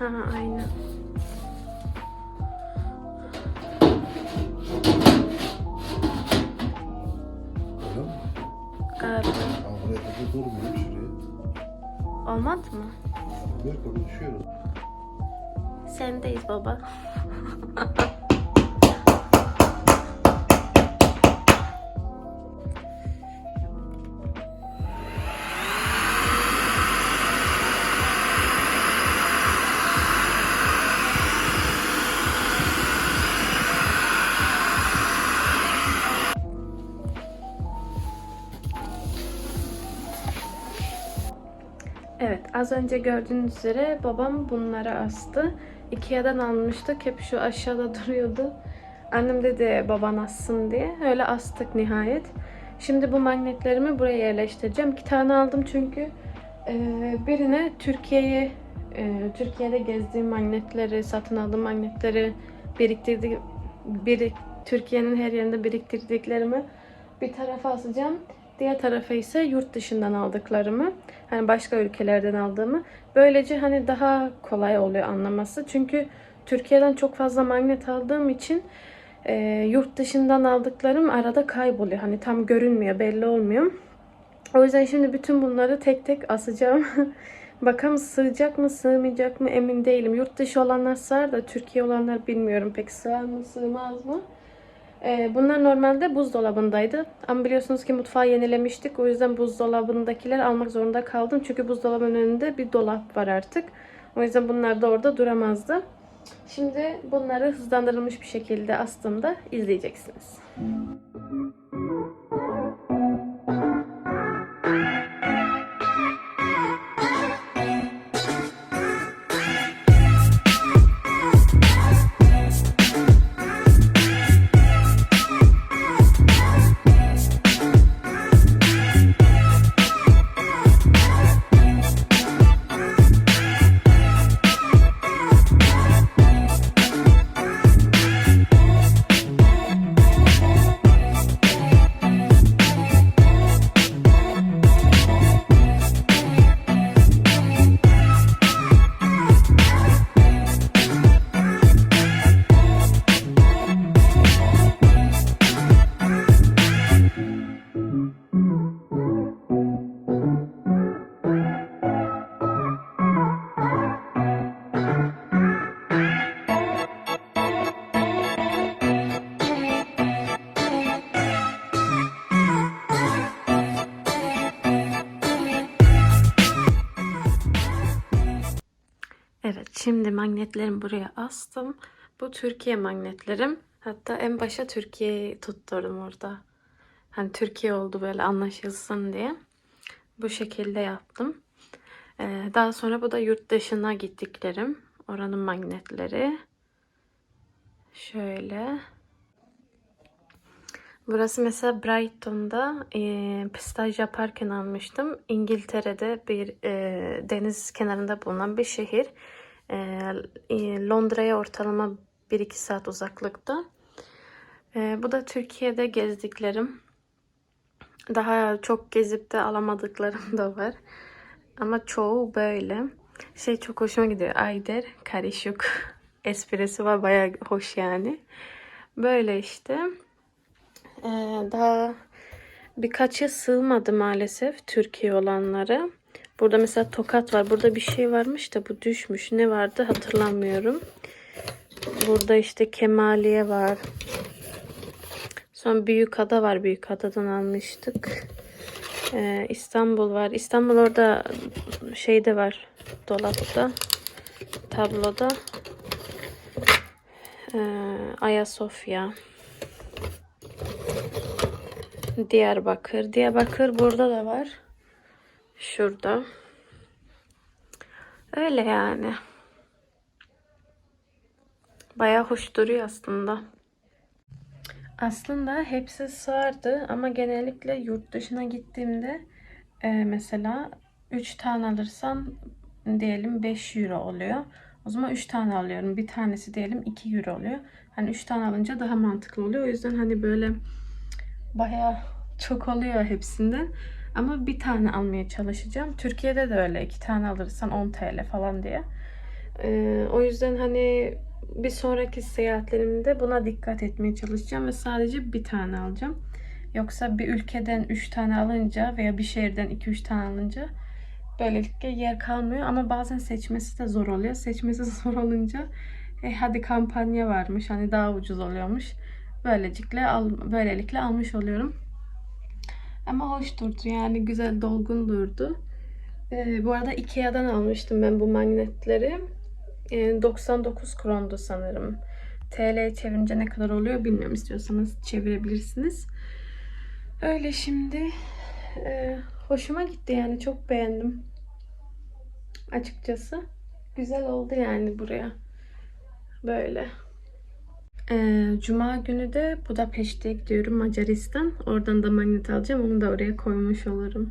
Ha aynen. Öyle mi? Galiba. Ama buraya kadar durmuyor şuraya. Olmaz mı? Kabul düşüyoruz. Sendeyiz baba. az önce gördüğünüz üzere babam bunları astı. Ikea'dan almıştık. Hep şu aşağıda duruyordu. Annem dedi baban assın diye. Öyle astık nihayet. Şimdi bu magnetlerimi buraya yerleştireceğim. İki tane aldım çünkü e, birine Türkiye'yi e, Türkiye'de gezdiğim magnetleri, satın aldığım magnetleri biriktirdik birik, Türkiye'nin her yerinde biriktirdiklerimi bir tarafa asacağım. Diğer tarafa ise yurt dışından aldıklarımı, hani başka ülkelerden aldığımı. Böylece hani daha kolay oluyor anlaması. Çünkü Türkiye'den çok fazla magnet aldığım için e, yurt dışından aldıklarım arada kayboluyor. Hani tam görünmüyor, belli olmuyor. O yüzden şimdi bütün bunları tek tek asacağım. Bakalım sığacak mı, sığmayacak mı emin değilim. Yurt dışı olanlar sığar da Türkiye olanlar bilmiyorum pek sığar mı, sığmaz mı? Ee, bunlar normalde buzdolabındaydı. Ama biliyorsunuz ki mutfağı yenilemiştik. O yüzden buzdolabındakileri almak zorunda kaldım. Çünkü buzdolabının önünde bir dolap var artık. O yüzden bunlar da orada duramazdı. Şimdi bunları hızlandırılmış bir şekilde astığımda izleyeceksiniz. Evet, şimdi magnetlerimi buraya astım. Bu Türkiye magnetlerim. Hatta en başa Türkiye'yi tutturdum orada. Hani Türkiye oldu böyle anlaşılsın diye. Bu şekilde yaptım. Ee, daha sonra bu da yurt dışına gittiklerim. Oranın magnetleri. Şöyle. Burası mesela Brighton'da e, staj yaparken almıştım. İngiltere'de bir e, deniz kenarında bulunan bir şehir. E, e, Londra'ya ortalama 1-2 saat uzaklıkta. E, bu da Türkiye'de gezdiklerim. Daha çok gezip de alamadıklarım da var. Ama çoğu böyle. Şey çok hoşuma gidiyor. Ayder karışık esprisi var. Baya hoş yani. Böyle işte. Ee, daha birkaçı sığmadı maalesef Türkiye olanlara. Burada mesela tokat var. Burada bir şey varmış da bu düşmüş. Ne vardı hatırlamıyorum. Burada işte Kemaliye var. Sonra Büyükada var. Büyükada'dan almıştık. Ee, İstanbul var. İstanbul orada şeyde var. Dolapta. Tabloda. Ee, Ayasofya. Diyarbakır. Diyarbakır burada da var. Şurada. Öyle yani. Bayağı hoş duruyor aslında. Aslında hepsi sığardı ama genellikle yurt dışına gittiğimde e, mesela 3 tane alırsam diyelim 5 euro oluyor. O zaman 3 tane alıyorum. Bir tanesi diyelim 2 euro oluyor. Hani 3 tane alınca daha mantıklı oluyor. O yüzden hani böyle bayağı çok oluyor hepsinden. Ama bir tane almaya çalışacağım. Türkiye'de de öyle. 2 tane alırsan 10 TL falan diye. Ee, o yüzden hani bir sonraki seyahatlerimde buna dikkat etmeye çalışacağım ve sadece bir tane alacağım. Yoksa bir ülkeden 3 tane alınca veya bir şehirden 2-3 tane alınca böylelikle yer kalmıyor. Ama bazen seçmesi de zor oluyor. Seçmesi zor olunca e, hadi kampanya varmış hani daha ucuz oluyormuş. Böylelikle al, böylelikle almış oluyorum. Ama hoş durdu yani güzel dolgun durdu. Ee, bu arada Ikea'dan almıştım ben bu magnetleri. Ee, 99 krondu sanırım. TL çevirince ne kadar oluyor bilmiyorum. İstiyorsanız çevirebilirsiniz. Öyle şimdi. Ee, hoşuma gitti yani çok beğendim. Açıkçası. Güzel oldu yani buraya. Böyle. Ee, Cuma günü de Budapeşte'ye gidiyorum Macaristan. Oradan da magnet alacağım. Onu da oraya koymuş olurum.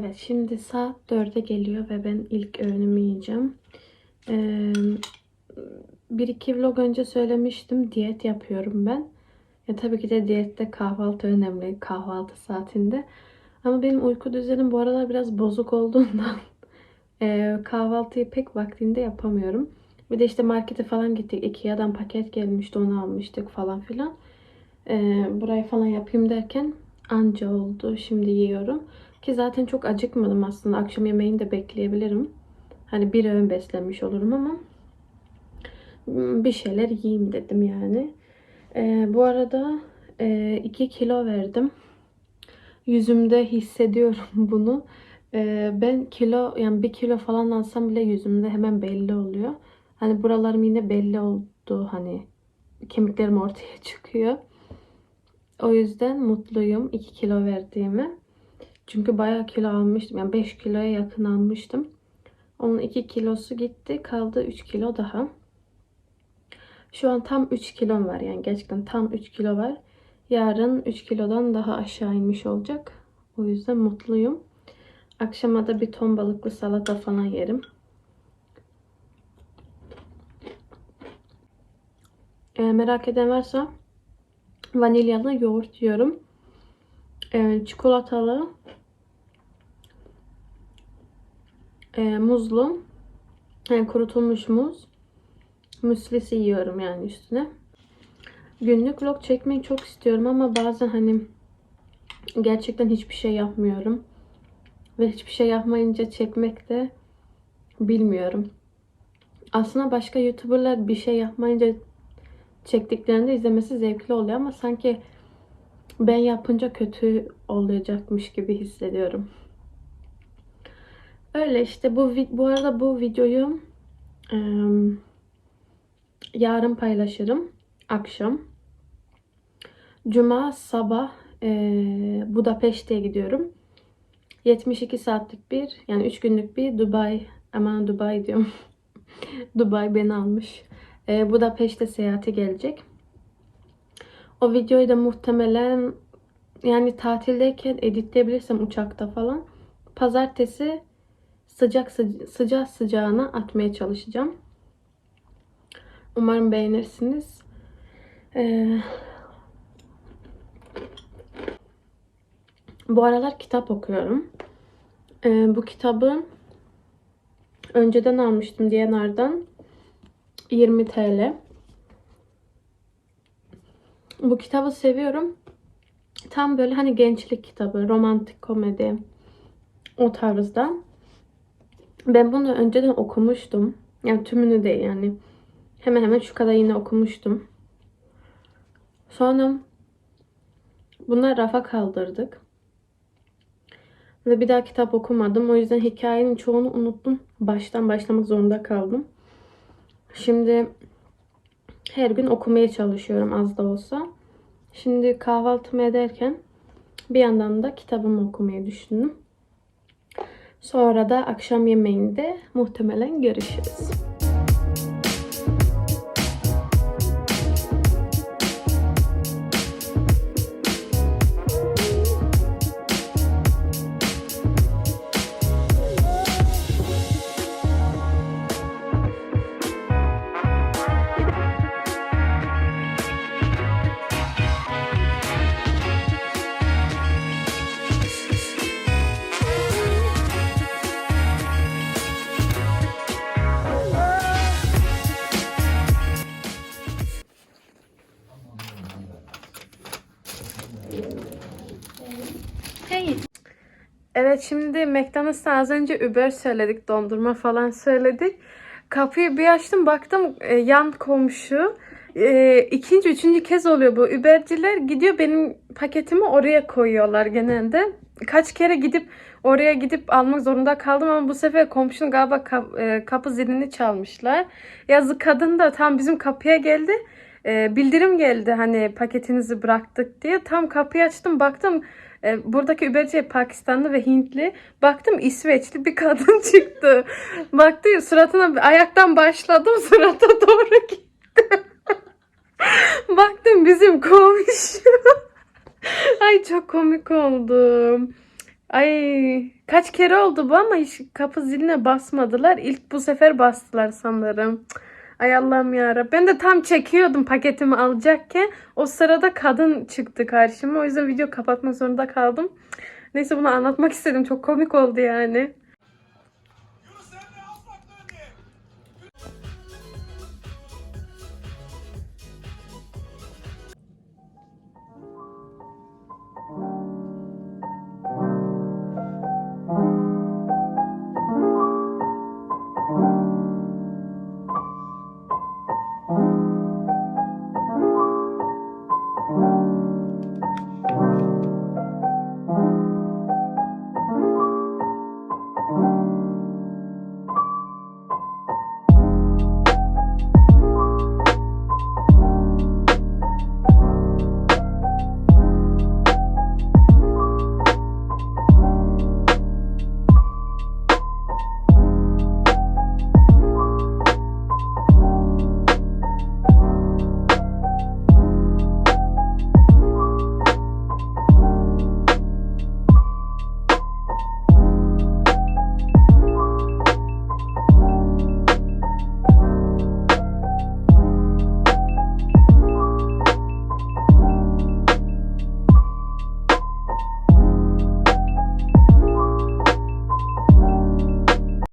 Evet şimdi saat 4'e geliyor ve ben ilk öğünümü yiyeceğim. Ee, bir iki vlog önce söylemiştim diyet yapıyorum ben. Ya tabii ki de diyette kahvaltı önemli kahvaltı saatinde. Ama benim uyku düzenim bu aralar biraz bozuk olduğundan e, kahvaltıyı pek vaktinde yapamıyorum. Bir de işte markete falan gittik. Ikea'dan paket gelmişti onu almıştık falan filan. E, burayı falan yapayım derken anca oldu. Şimdi yiyorum. Ki zaten çok acıkmadım aslında. Akşam yemeğini de bekleyebilirim. Hani bir öğün beslenmiş olurum ama bir şeyler yiyeyim dedim yani. Ee, bu arada 2 kilo verdim. Yüzümde hissediyorum bunu. Ee, ben kilo yani bir kilo falan alsam bile yüzümde hemen belli oluyor. Hani buralarım yine belli oldu. Hani kemiklerim ortaya çıkıyor. O yüzden mutluyum 2 kilo verdiğime. Çünkü bayağı kilo almıştım. Yani 5 kiloya yakın almıştım. Onun 2 kilosu gitti. Kaldı 3 kilo daha. Şu an tam 3 kilom var. Yani gerçekten tam 3 kilo var. Yarın 3 kilodan daha aşağı inmiş olacak. O yüzden mutluyum. Akşama da bir ton balıklı salata falan yerim. Ee, merak eden varsa vanilyalı yoğurt yiyorum. Ee, çikolatalı e, muzlu yani kurutulmuş muz müslisi yiyorum yani üstüne. Günlük vlog çekmeyi çok istiyorum ama bazen hani gerçekten hiçbir şey yapmıyorum. Ve hiçbir şey yapmayınca çekmek de bilmiyorum. Aslında başka youtuberlar bir şey yapmayınca çektiklerinde izlemesi zevkli oluyor ama sanki ben yapınca kötü olacakmış gibi hissediyorum. Öyle işte bu bu arada bu videoyu em, yarın paylaşırım akşam. Cuma sabah eee Budapeşte'ye gidiyorum. 72 saatlik bir yani 3 günlük bir Dubai aman Dubai diyorum. Dubai beni almış. Eee Budapeşte seyahati gelecek. O videoyu da muhtemelen yani tatildeyken editleyebilirsem uçakta falan pazartesi sıcak sıca- sıcak sıcağına atmaya çalışacağım. Umarım beğenirsiniz. Ee, bu aralar kitap okuyorum. Ee, bu kitabı önceden almıştım DNR'dan. 20 TL. Bu kitabı seviyorum. Tam böyle hani gençlik kitabı, romantik komedi o tarzda. Ben bunu önceden okumuştum. Yani tümünü değil yani. Hemen hemen şu kadar yine okumuştum. Sonra bunları rafa kaldırdık. Ve bir daha kitap okumadım. O yüzden hikayenin çoğunu unuttum. Baştan başlamak zorunda kaldım. Şimdi her gün okumaya çalışıyorum az da olsa. Şimdi kahvaltımı ederken bir yandan da kitabımı okumayı düşündüm. Sonra da akşam yemeğinde muhtemelen görüşürüz. Evet şimdi McDonald's'ta az önce Uber söyledik. Dondurma falan söyledik. Kapıyı bir açtım baktım e, yan komşu. E, ikinci, üçüncü kez oluyor bu. Uber'ciler gidiyor benim paketimi oraya koyuyorlar genelde. Kaç kere gidip oraya gidip almak zorunda kaldım ama bu sefer komşunun galiba kap- e, kapı zilini çalmışlar. Yazık kadın da tam bizim kapıya geldi. E, bildirim geldi hani paketinizi bıraktık diye. Tam kapıyı açtım baktım e, buradaki Uberci Pakistanlı ve Hintli. Baktım İsveçli bir kadın çıktı. Baktı suratına ayaktan başladım surata doğru gitti. Baktım bizim komşu. Ay çok komik oldum. Ay kaç kere oldu bu ama hiç kapı ziline basmadılar. İlk bu sefer bastılar sanırım. Ay Allah'ım yarabbim. Ben de tam çekiyordum paketimi alacakken. O sırada kadın çıktı karşıma. O yüzden video kapatmak zorunda kaldım. Neyse bunu anlatmak istedim. Çok komik oldu yani.